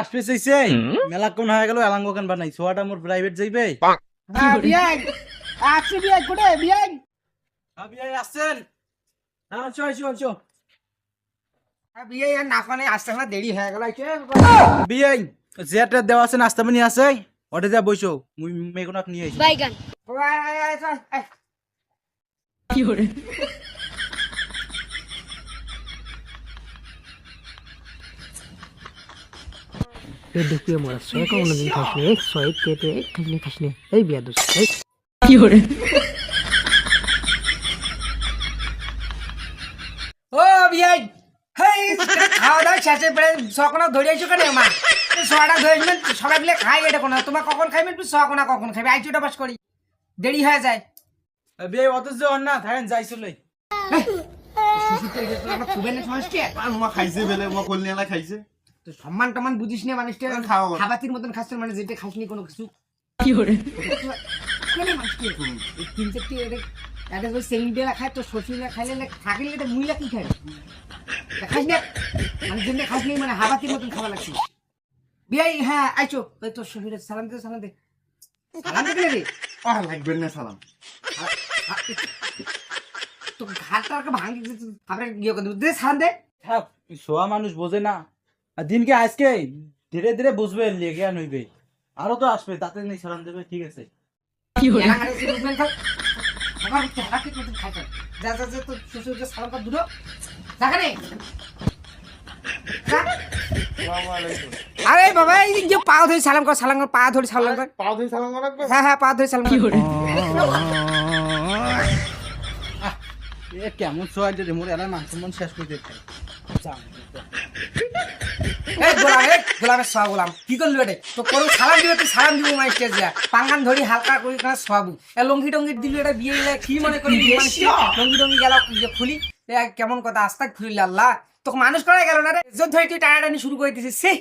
আসবে চাইছে মেলা কোন হয়ে গেল এলাঙ্গ কেন বানাই? সোয়াটা মোর প্রাইভেট যাইবে? কোটে আসছেন? হ্যাঁ আর না কোনে আসতে না দেরি হয়ে গেল কে জেটে দেওয়া আছে নাস্তা পানি আছে। ওটা যা বইছো মুই মেগুনাক নিয়ে আইছি। বাইগান। এই ঢুকিয়ে মরা ছয় কোনোদিন খাসনি এই ছয় কেটে খাসনি খাসনি এই বিয়া দোষ এই ও বিয়ে হেই খাওয়া দাওয়া শেষে পরে সকনা ধরে আইছো কেন মা? সোয়াটা ধরে সবাই মিলে খাই এটা কোনো তোমার কখন খাইবেন তুই সকনা কখন খাইবে? আইচুটা বাস করি। দেরি হয়ে যায়। বিয়ে অত যে না থাকেন আর মা খাইছে বেলে মা কল্যাণা খাইছে। তো সম্মান টমান বুঝিস না মানুষটা খাওয়া খাবাতির মতন খাচ্ছে মানে যেটা খাসনি কোনো কিছু? কেন মানুষটা এরকম? এই তিন চারটি এটা ওই সেমিডেলা খায় তো শ্বশুরা খাইলে না থাকলে এটা মুইলা কি খায়? খাস না মানে যেটা খাস নি মানে হাবাতির মতন খাওয়া লাগছে। বিয়াই হ্যাঁ আইছো। তোর শ্বশুরের সালাম দে সালাম দে। সালাম দে রে আর লাগবে না সালাম। তো ঘাটটা ভাঙি আমরা করে দেবো। দে সালাম দে। থাক সোয়া মানুষ বোঝে না। আর দিনকে আজকে ধীরে ধীরে বুঝবে লেগে নইবে। আরও তো আসবে তাতে নেই সালাম দেবে ঠিক আছে। এলাকার এসে আমার চেহারা কি খাইতে যা যা যা তোর শ্বশুরকে সালাম কর দুটো। যাখানে আরে বাবা এই যে পা ধরে সালাম কর সালাম কর পা ধরে সালাম কর। পাও ধরে সালাম হ্যাঁ হ্যাঁ পা ধরে সালাম কর। এ কেমন সোয়া যে মোর এলা মান সম্মান শেষ করে দিতে। এই গোলাম এই গোলামের সোয়া গোলাম কি করলি এটা তো করু সালাম দিবে তুই সালাম দিব মাই স্টেজ যা। পাঙ্গান ধরি হালকা করে কাজ সোয়াবু। এ লঙ্গি টঙ্গি দিলি এটা বিয়ে দিলে কি মনে করি লঙ্গি টঙ্গি গেল যে খুলি। কেমন কথা আস্তা খুলিল আল্লাহ। তোকে মানুষ করা গেল না রে? ইজ্জত ধরে তুই টানাটানি শুরু করে দিছিস সে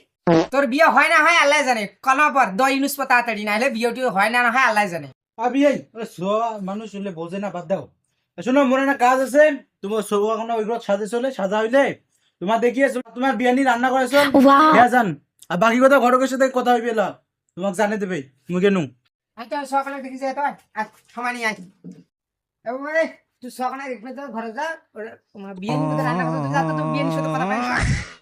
তোর বিয়ে হয় না হয় আল্লাহ জানে। কলমা পর দ ইউনুস তাড়াতাড়ি না হলে বিয়ে হয় না না হয় আল্লাহ জানে। আবি এই ওরে মানুষ হলে বোঝে না বাদ দাও। শোনো মোর না কাজ আছে। তোমার সোয়া কোনো ওইগুলো সাজে চলে সাজা হইলে তোমার দেখিয়ে তোমার বিয়ানি রান্না করেছ হ্যাঁ জান। আর বাকি কথা ঘটকের সাথে কথা হইবে এলা তোমাকে জানে দেবে তুমি কেন। সকালে দেখি যাই তো আর সময় নিয়ে আসি তুই সকালে দেখবে তো ঘরে যা বিয়ে রান্না করতে যা তো বিয়ে নিয়ে সাথে কথা